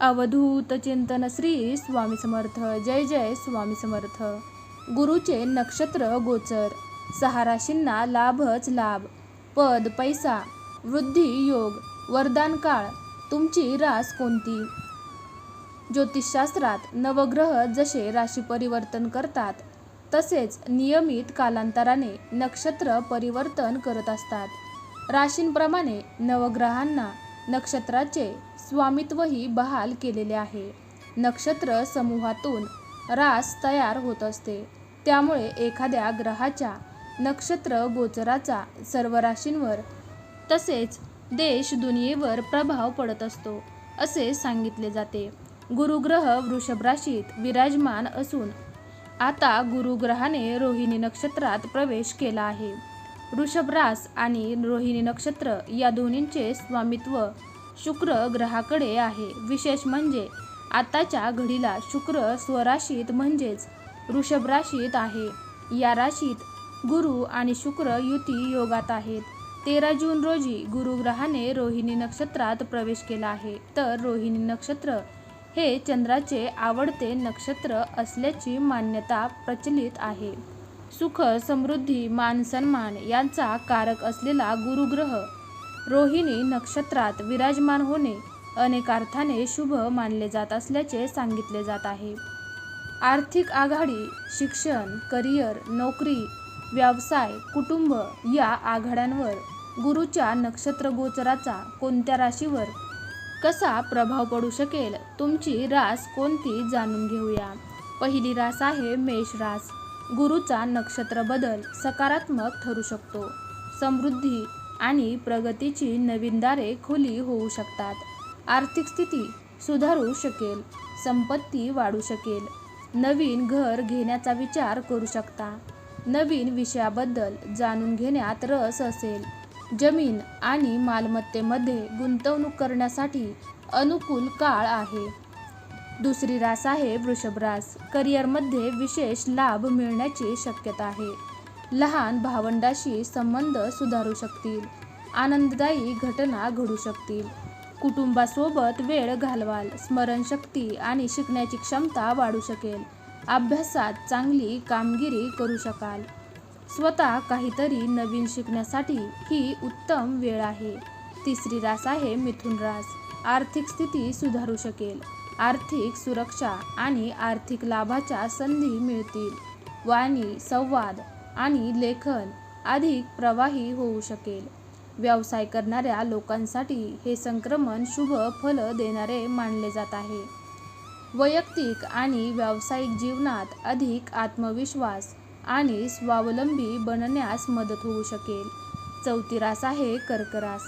अवधूत चिंतन श्री स्वामी समर्थ. जय जय स्वामी समर्थ. गुरुचे नक्षत्र गोचर. सहा राशींना लाभच लाभ. पद पैसा वृद्धी योग वरदान काळ. तुमची रास कोणती? ज्योतिषशास्त्रात नवग्रह जसे राशी परिवर्तन करतात तसेच नियमित कालांतराने नक्षत्र परिवर्तन करत असतात. राशींप्रमाणे नवग्रहांना नक्षत्राचे स्वामित्वही बहाल केलेले आहे. नक्षत्र समूहातून रास तयार होत असते. त्यामुळे एखाद्या ग्रहाच्या नक्षत्र गोचराचा सर्व राशींवर तसेच देश दुनियेवर प्रभाव पडत असतो असे सांगितले जाते. गुरुग्रह वृषभ राशीत विराजमान असून आता गुरुग्रहाने रोहिणी नक्षत्रात प्रवेश केला आहे. वृषभ रास आणि रोहिणी नक्षत्र या दोन्हींचे स्वामित्व शुक्र ग्रहाकडे आहे. विशेष म्हणजे आताच्या घडीला शुक्र स्वराशीत म्हणजेच वृषभ राशीत आहे. या राशीत गुरु आणि शुक्र युती योगात आहेत. तेरा जून रोजी गुरुग्रहाने रोहिणी नक्षत्रात प्रवेश केला आहे. तर रोहिणी नक्षत्र हे चंद्राचे आवडते नक्षत्र असल्याची मान्यता प्रचलित आहे. सुख समृद्धी मान सन्मान यांचा कारक असलेला गुरुग्रह रोहिणी नक्षत्रात विराजमान होणे अनेक अर्थाने शुभ मानले जात असल्याचे सांगितले जात आहे. आर्थिक आघाडी शिक्षण करिअर नोकरी व्यवसाय कुटुंब या आघाड्यांवर गुरुच्या नक्षत्र गोचराचा कोणत्या राशीवर कसा प्रभाव पडू शकेल तुमची रास कोणती जाणून घेऊया. पहिली रास आहे मेष रास. गुरुचा नक्षत्र बदल सकारात्मक ठरू शकतो. समृद्धी आणि प्रगतीची नवीन दारे खुली होऊ शकतात. आर्थिक स्थिती सुधारू शकेल संपत्ती वाढू शकेल. नवीन घर घेण्याचा विचार करू शकता. नवीन विषयाबद्दल जाणून घेण्यात रस असेल. जमीन आणि मालमत्तेमध्ये गुंतवणूक करण्यासाठी अनुकूल काळ आहे. दुसरी रास आहे वृषभ रास करिअरमध्ये विशेष लाभ मिळण्याची शक्यता आहे. लहान भावंडाशी संबंध सुधारू शकतील. आनंददायी घटना घडू शकतील. कुटुंबासोबत वेळ घालवाल स्मरणशक्ती आणि शिकण्याची क्षमता वाढू शकेल. अभ्यासात चांगली कामगिरी करू शकाल. स्वतः काहीतरी नवीन शिकण्यासाठी ही उत्तम वेळ आहे. तिसरी रास आहे मिथुन रास. आर्थिक स्थिती सुधारू शकेल. आर्थिक सुरक्षा आणि आर्थिक लाभाच्या संधी मिळतील. वाणी संवाद आणि लेखन अधिक प्रवाही होऊ शकेल. व्यवसाय करणाऱ्या लोकांसाठी हे संक्रमण शुभ फल देणारे मानले जात आहे. वैयक्तिक आणि व्यावसायिक जीवनात अधिक आत्मविश्वास आणि स्वावलंबी बनण्यास मदत होऊ शकेल. चौथीरास आहे कर्करास.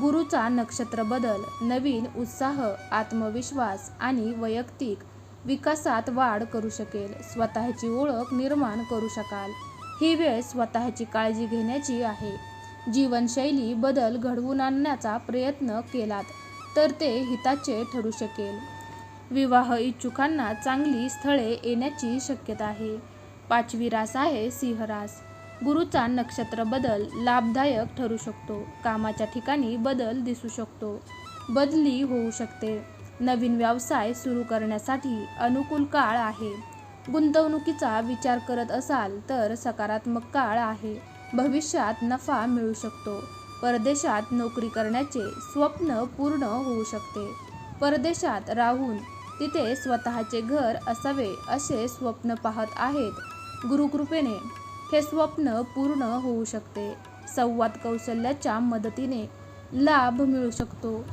गुरुचा नक्षत्र बदल नवीन उत्साह आत्मविश्वास आणि वैयक्तिक विकासात वाढ करू शकेल. स्वतःची ओळख निर्माण करू शकाल. ही वेळ स्वतःची काळजी घेण्याची आहे. जीवनशैली बदल घडवून आणण्याचा प्रयत्न केलात तर ते हिताचे ठरू शकेल. विवाह इच्छुकांना चांगली स्थळे येण्याची शक्यता आहे. पाचवी रास आहे सिंहरास गुरुचा नक्षत्र बदल लाभदायक ठरू शकतो. कामाच्या ठिकाणी बदल दिसू शकतो. बदली होऊ शकते. नवीन व्यवसाय सुरू करण्यासाठी अनुकूल काळ आहे. गुंतवणुकीचा विचार करत असाल तर सकारात्मक काळ आहे. भविष्यात नफा मिळू शकतो. परदेशात नोकरी करण्याचे स्वप्न पूर्ण होऊ शकते. परदेशात राहून तिथे स्वतःचे घर असावे असे स्वप्न पाहत आहेत. गुरुकृपेने हे स्वप्न पूर्ण होऊ शकते. संवाद कौशल्याच्या मदतीने लाभ मिळू शकतो.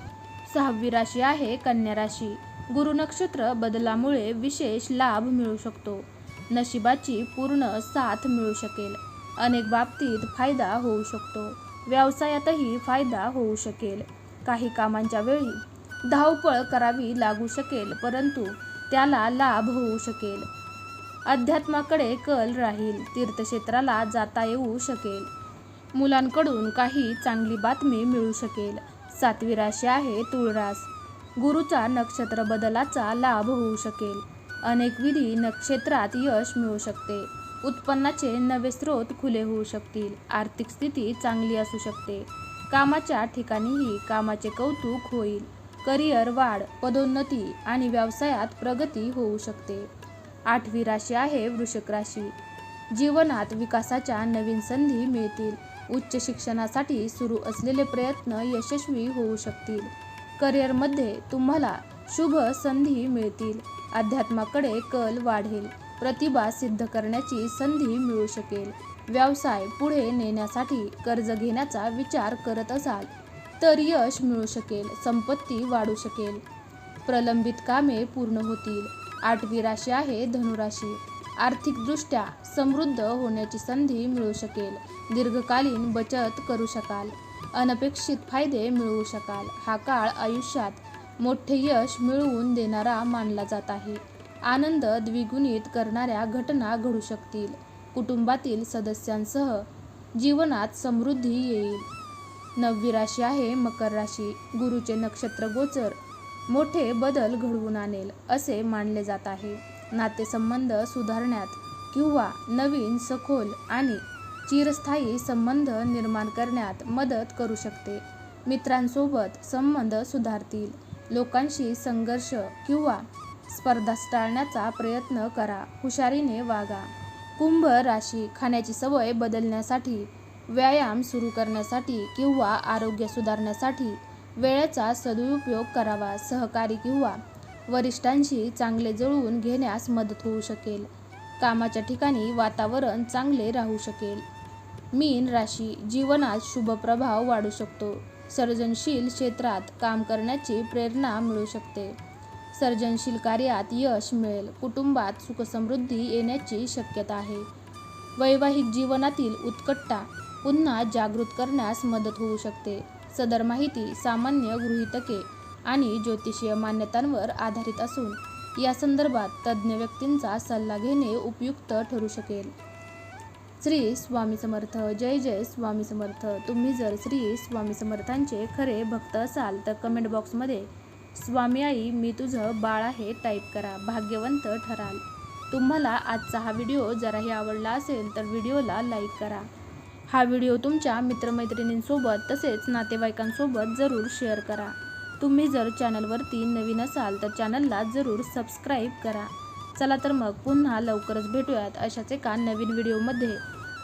सहावी राशी आहे कन्या राशी. गुरु नक्षत्र बदलामुळे विशेष लाभ मिळू शकतो. नशिबाची पूर्ण साथ मिळू शकेल. अनेक बाबतीत फायदा होऊ शकतो. व्यवसायातही फायदा होऊ शकेल. काही कामांच्या वेळी धावपळ करावी लागू शकेल परंतु त्याला लाभ होऊ शकेल. अध्यात्माकडे कल राहील तीर्थक्षेत्राला जाता येऊ शकेल. मुलांकडून काही चांगली बातमी मिळू शकेल. सातवी राशी आहे तुळरास. गुरुचा नक्षत्र बदलाचा लाभ होऊ शकेल. अनेक विधी नक्षत्रात यश मिळू शकते. उत्पन्नाचे नवे स्रोत खुले होऊ शकतील. आर्थिक स्थिती चांगली असू शकते. कामाच्या ठिकाणीही कामाचे कौतुक होईल. करिअर वाढ पदोन्नती आणि व्यवसायात प्रगती होऊ शकते. आठवी राशी आहे वृषक राशी. जीवनात विकासाच्या नवीन संधी मिळतील. उच्च शिक्षणासाठी सुरू असलेले प्रयत्न यशस्वी होऊ शकतील. करिअरमध्ये तुम्हाला शुभ संधी मिळतील. अध्यात्माकडे कल वाढेल. प्रतिभा सिद्ध करण्याची संधी मिळू शकेल. व्यवसाय पुढे नेण्यासाठी कर्ज घेण्याचा विचार करत असाल तर यश मिळू शकेल संपत्ती वाढू शकेल. प्रलंबित कामे पूर्ण होतील. आठवी राशी आहे धनुराशी. आर्थिकदृष्ट्या समृद्ध होण्याची संधी मिळू शकेल. दीर्घकालीन बचत करू शकाल. अनपेक्षित फायदे मिळवू शकाल. हा काळ आयुष्यात मोठे यश मिळवून देणारा मानला जात आहे. आनंद द्विगुणित करणाऱ्या घटना घडू शकतील. कुटुंबातील सदस्यांसह जीवनात समृद्धी येईल. नववी राशी आहे मकर राशी. गुरुचे नक्षत्र गोचर मोठे बदल घडवून आणेल असे मानले जात आहे. नातेसंबंध सुधारण्यात किंवा नवीन सखोल आणि चिरस्थायी संबंध निर्माण करण्यात मदत करू शकते. मित्रांसोबत संबंध सुधारतील. लोकांशी संघर्ष किंवा स्पर्धा टाळण्याचा प्रयत्न करा. हुशारीने वागा. कुंभ राशी खाण्याची सवय बदलण्यासाठी व्यायाम सुरू करण्यासाठी किंवा आरोग्य सुधारण्यासाठी वेळेचा सदुपयोग करावा. सहकारी किंवा वरिष्ठांशी चांगले जुळवून घेण्यास मदत होऊ शकेल. कामाच्या ठिकाणी वातावरण चांगले राहू शकेल. मीन राशी जीवनात शुभ प्रभाव वाढू शकतो. सर्जनशील क्षेत्रात काम करण्याची प्रेरणा मिळू शकते. सर्जनशील कार्यात यश मिळेल. कुटुंबात सुखसमृद्धी येण्याची शक्यता आहे. वैवाहिक जीवनातील उत्कटता पुन्हा जागृत करण्यास मदत होऊ शकते. सदर माहिती सामान्य गृहितके आणि ज्योतिषीय मान्यतांवर आधारित असून या संदर्भात तज्ज्ञ व्यक्तींचा सल्ला घेणे उपयुक्त ठरू शकेल. श्री स्वामी समर्थ जय जय स्वामी समर्थ. तुम्ही जर श्री स्वामी समर्थांचे खरे भक्त असाल तर कमेंट बॉक्समध्ये स्वामी आई मी तुझं बाळ आहे टाईप करा. भाग्यवंत ठराल. तुम्हाला आजचा हा व्हिडिओ जराही आवडला असेल तर व्हिडिओला लाईक करा. हा व्हिडिओ तुमच्या मित्रमैत्रिणींसोबत तसेच नातेवाईकांसोबत जरूर शेअर करा. तुम्ही जर चॅनलवरती नवीन असाल तर चॅनलला जरूर सबस्क्राईब करा. चला तर मग पुन्हा लवकरच भेटूयात अशाच एका नवीन व्हिडिओमध्ये